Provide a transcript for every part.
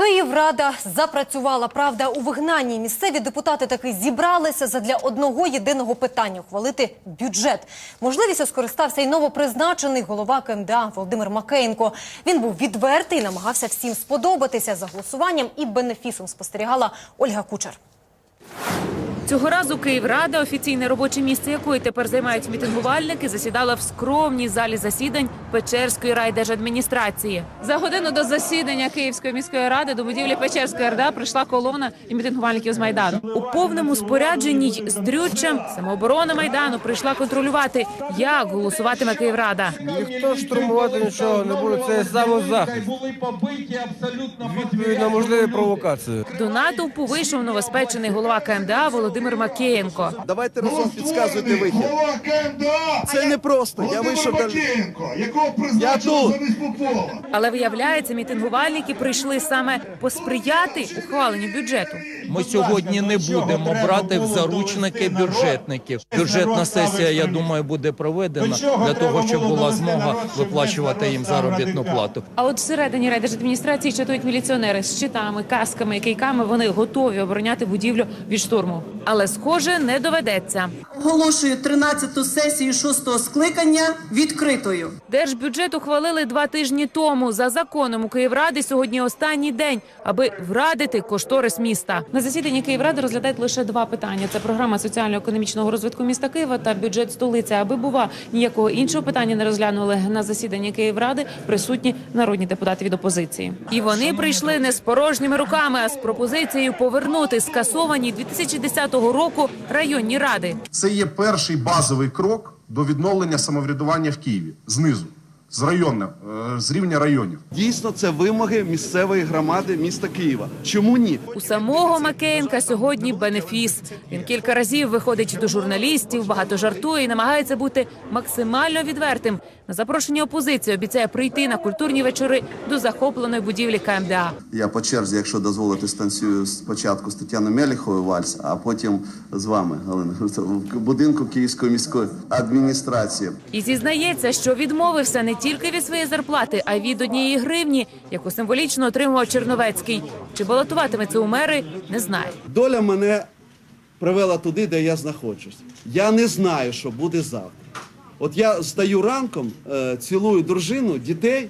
Київрада запрацювала. Правда, у вигнанні місцеві депутати таки зібралися задля одного єдиного питання ухвалити бюджет. Можливістю скористався й новопризначений голова КМДА Володимир Макеєнко. Він був відвертий намагався всім сподобатися за голосуванням і бенефісом. Спостерігала Ольга Кучер. Цього разу Київрада, офіційне робоче місце якої тепер займають мітингувальники, засідала в скромній залі засідань Печерської райдержадміністрації. За годину до засідання Київської міської ради до будівлі Печерської РДА прийшла колона і мітингувальників з майдану. У повному спорядженні й з дрюччям самооборона майдану прийшла контролювати, як голосуватиме Київрада. Ніхто штурмувати нічого не буде, це самозахист. були побиті абсолютно на можливі провокації. До натовпу вийшов новоспечений голова КМДА Володимир Макеєнко. Давайте разом підказуйте вихід. Це не просто. Я Володимир вийшов. Макеєнко, якого призначили тут. замість Попова. Але виявляється, мітингувальники прийшли саме посприяти ухваленню бюджету. Ми сьогодні не будемо брати в заручники бюджетників. Бюджетна сесія, я думаю, буде проведена для того, щоб була змога виплачувати їм заробітну плату. А от всередині райдержадміністрації чатують міліціонери з щитами, касками і кийками. Вони готові обороняти будівлю від штурму. Але схоже, не доведеться. Оголошую 13-ту сесію 6-го скликання відкритою. Держбюджет ухвалили два тижні тому. За законом у Київради сьогодні останній день, аби врадити кошторис міста. На засіданні Київради розглядають лише два питання: це програма соціально-економічного розвитку міста Києва та бюджет столиці. Аби бува ніякого іншого питання не розглянули на засіданні Київради. Присутні народні депутати від опозиції. І вони прийшли не з порожніми руками, а з пропозицією повернути скасовані 2010 року районні ради. Це є перший базовий крок до відновлення самоврядування в Києві знизу, з районна, е, з рівня районів. Дійсно, це вимоги місцевої громади міста Києва. Чому ні? У самого Макеєнка сьогодні бенефіс. Він кілька разів виходить до журналістів, багато жартує і намагається бути максимально відвертим. На запрошення опозиції обіцяє прийти на культурні вечори до захопленої будівлі КМДА. Я по черзі, якщо дозволите, станцюю спочатку з Тетяною Меліховою вальс, а потім з вами, Галина, в будинку Київської міської адміністрації. І зізнається, що відмовився не тільки від своєї зарплати, а від однієї гривні, яку символічно отримував Черновецький. Чи балотуватиметься у мери, не знає. Доля мене привела туди, де я знаходжусь. Я не знаю, що буде завтра. От я стаю ранком, е, цілую дружину, дітей.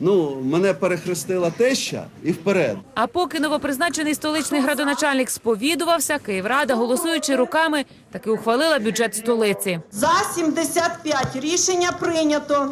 Ну, мене перехрестила теща і вперед. А поки новопризначений столичний градоначальник сповідувався, Київрада, голосуючи руками, таки ухвалила бюджет столиці. За 75 рішення прийнято.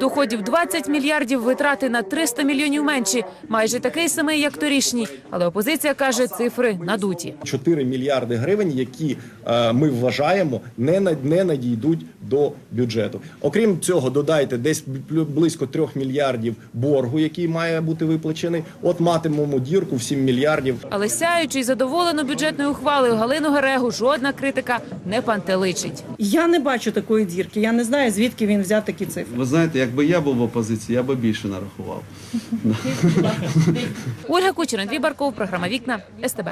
Доходів 20 мільярдів, витрати на 300 мільйонів менші. Майже такий самий, як торішній. Але опозиція каже, цифри надуті. 4 мільярди гривень, які е, ми вважаємо не не надійдуть до бюджету. Окрім цього, додайте десь бл- близько 3 мільярдів боргу, який має бути виплачений. От матимемо дірку в 7 мільярдів. Але сяючи й задоволену бюджетною ухвалою Галину Герегу жодна критика не пантеличить. Я не бачу такої дірки. Я не знаю, звідки він взяв такі цифри. Ви знаєте, якби я був в опозиції, я би більше нарахував. Ольга Кучер, Андрій Барков, програма Вікна СТБ.